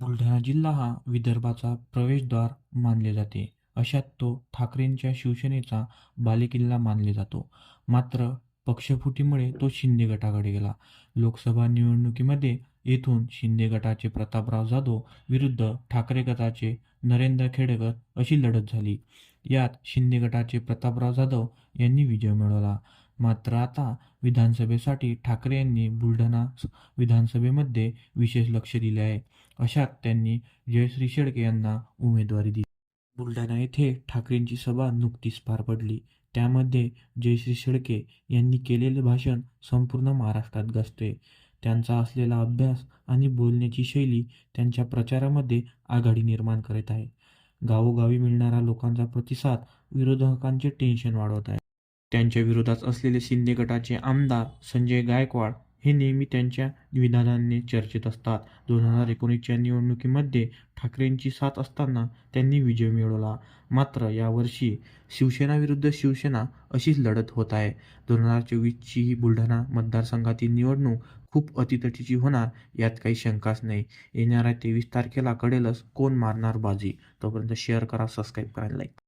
बुलढाणा जिल्हा हा विदर्भाचा प्रवेशद्वार मानले जाते. अशात तो ठाकरेंच्या शिवसेनेचा बालेकिल्ला मानले जातो. मात्र पक्षफुटीमुळे तो शिंदे गटाकडे गेला. लोकसभा निवडणुकीमध्ये येथून शिंदे गटाचे प्रतापराव जाधव विरुद्ध ठाकरे गटाचे नरेंद्र खेडेकर अशी लढत झाली. यात शिंदे गटाचे प्रतापराव जाधव यांनी विजय मिळवला. मात्र आता विधानसभेसाठी ठाकरे यांनी बुलढाणा विधानसभेमध्ये विशेष लक्ष दिले आहे. अशात त्यांनी जयश्री शेळके यांना उमेदवारी दिली. बुलढाणा येथे ठाकरेंची सभा नुकतीच पार पडली. त्यामध्ये जयश्री शेळके यांनी केलेले भाषण संपूर्ण महाराष्ट्रात गाजते त्यांचा असलेला अभ्यास आणि बोलण्याची शैली त्यांच्या प्रचारामध्ये आघाडी निर्माण करत आहे. गावोगावी मिळणारा लोकांचा प्रतिसाद विरोधकांचे टेन्शन वाढवत आहे. त्यांच्या विरोधात असलेले शिंदे गटाचे आमदार संजय गायकवाड हे नेहमी त्यांच्या विधानांनी चर्चेत असतात. दोन हजार एकोणीसच्या निवडणुकीमध्ये ठाकरेंची साथ असताना त्यांनी विजय मिळवला. मात्र यावर्षी शिवसेना विरुद्ध शिवसेना अशीच लढत होत आहे. दोन हजार चोवीसची ही बुलढाणा मतदारसंघातील निवडणूक खूप अतितटीची होणार यात काही शंकाच नाही. येणाऱ्या तेवीस तारखेला कळेलच कोण मारणार बाजी? तोपर्यंत शेअर करा सबस्क्राईब करा लाईक